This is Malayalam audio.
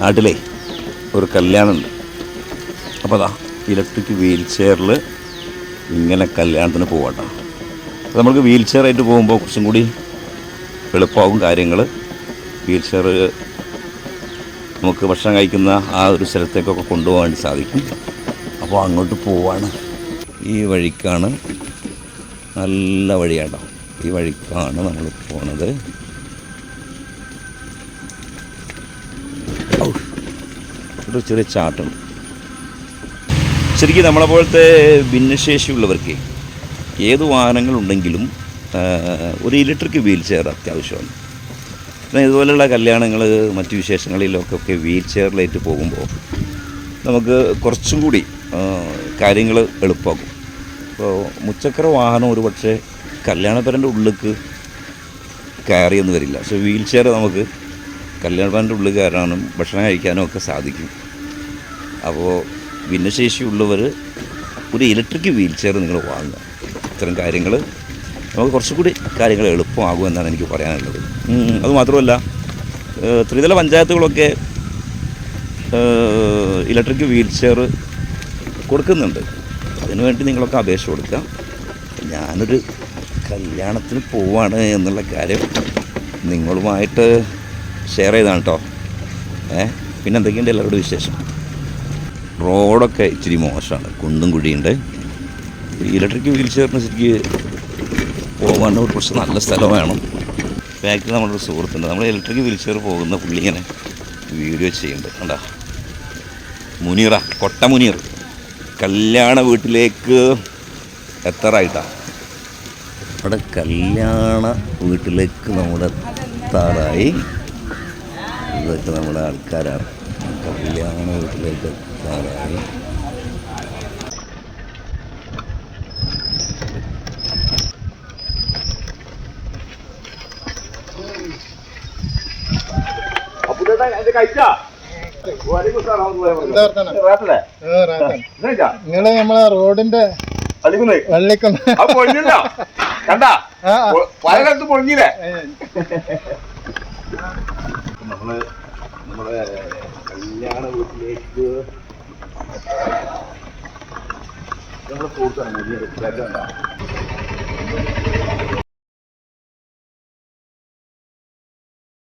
നാട്ടിലെ ഒരു കല്യാണമുണ്ട് അപ്പോൾ അതാ ഇലക്ട്രിക് വീൽ ചെയറിൽ ഇങ്ങനെ കല്യാണത്തിന് പോകട്ടോ അപ്പോൾ നമുക്ക് വീൽ ചെയറായിട്ട് പോകുമ്പോൾ കുറച്ചും കൂടി എളുപ്പമാകും കാര്യങ്ങൾ വീൽ ചെയർ നമുക്ക് ഭക്ഷണം കഴിക്കുന്ന ആ ഒരു സ്ഥലത്തേക്കൊക്കെ കൊണ്ടുപോകാൻ സാധിക്കും. അപ്പോൾ അങ്ങോട്ട് പോവാണ്. ഈ വഴിക്കാണ് നല്ല വഴിയാട്ടോ. ഈ വഴിക്കാണ് നമ്മൾ പോണത്. ഒരു ചെറിയ ചാട്ടുണ്ട് ശരിക്കും നമ്മളെ പോലത്തെ ഭിന്നശേഷിയുള്ളവർക്ക് ഏത് വാഹനങ്ങളുണ്ടെങ്കിലും ഒരു ഇലക്ട്രിക് വീൽ ചെയർ അത്യാവശ്യമാണ്. പിന്നെ ഇതുപോലെയുള്ള കല്യാണങ്ങൾ മറ്റു വിശേഷങ്ങളിലൊക്കെ വീൽ ചെയറിലായിട്ട് പോകുമ്പോൾ നമുക്ക് കുറച്ചും കൂടി കാര്യങ്ങൾ എളുപ്പമാക്കും ഇപ്പോൾ മുച്ചക്ര വാഹനം ഒരു പക്ഷേ കല്യാണപ്പരന്റെ ഉള്ളിലേക്ക് കയറിയൊന്നും വരില്ല. പക്ഷേ വീൽ ചെയർ നമുക്ക് കല്യാണപ്പരന്റെ ഉള്ളിൽ കയറാനും ഭക്ഷണം കഴിക്കാനും ഒക്കെ സാധിക്കും. അപ്പോൾ ഭിന്നശേഷിയുള്ളവർ ഒരു ഇലക്ട്രിക് വീൽ ചെയർ നിങ്ങൾ വാങ്ങുക. ഇത്തരം കാര്യങ്ങൾ നമുക്ക് കുറച്ചുകൂടി കാര്യങ്ങൾ എളുപ്പമാകുമെന്നാണ് എനിക്ക് പറയാനുള്ളത്. അതുമാത്രമല്ല അത് മാത്രമല്ല ത്രിതല പഞ്ചായത്തുകളൊക്കെ ഇലക്ട്രിക് വീൽ ചെയർ കൊടുക്കുന്നുണ്ട്. അതിനു വേണ്ടി നിങ്ങളൊക്കെ അപേക്ഷ കൊടുക്കാം ഞാനൊരു കല്യാണത്തിന് പോവാണ് എന്നുള്ള കാര്യം നിങ്ങളുമായിട്ട് ഷെയർ ചെയ്താണ് കേട്ടോ ഏ പിന്നെ എന്തൊക്കെയുണ്ട് എല്ലാവരോടും വിശേഷം? റോഡൊക്കെ ഇച്ചിരി മോശമാണ് കുണ്ടും കുഴിയുണ്ട്. ഇലക്ട്രിക് വീൽ ചെയറിന് ശരിക്ക് പോകാൻ ഒരു കുറച്ച് നല്ല സ്ഥലം വേണം. ബാക്കിൽ നമ്മുടെ സുഹൃത്തുണ്ട് നമ്മൾ ഇലക്ട്രിക് വീൽ ചെയർ പോകുന്ന പുള്ളി ഇങ്ങനെ വീഡിയോ ചെയ്യുന്നുണ്ട് കണ്ടാ? മുനീറ കൊട്ട മുനീർ കല്യാണ വീട്ടിലേക്ക് എത്താറായിട്ടാ. അവിടെ കല്യാണ വീട്ടിലേക്ക് നമ്മൾ എത്താറായി ഇതൊക്കെ നമ്മുടെ ആൾക്കാരാണ്. കല്യാണ വീട്ടിലേക്ക് എത്താറായി നിങ്ങൾ നമ്മളെ റോഡിന്റെ വെള്ളിക്കുന്ന കണ്ടാ. പല കാലത്ത് പൊളിഞ്ഞില്ലേ ഏ, നമ്മൾ നമ്മുടെ കല്യാണ വീട്ടിലേക്ക് നമ്മുടെ സുഹൃത്താണ്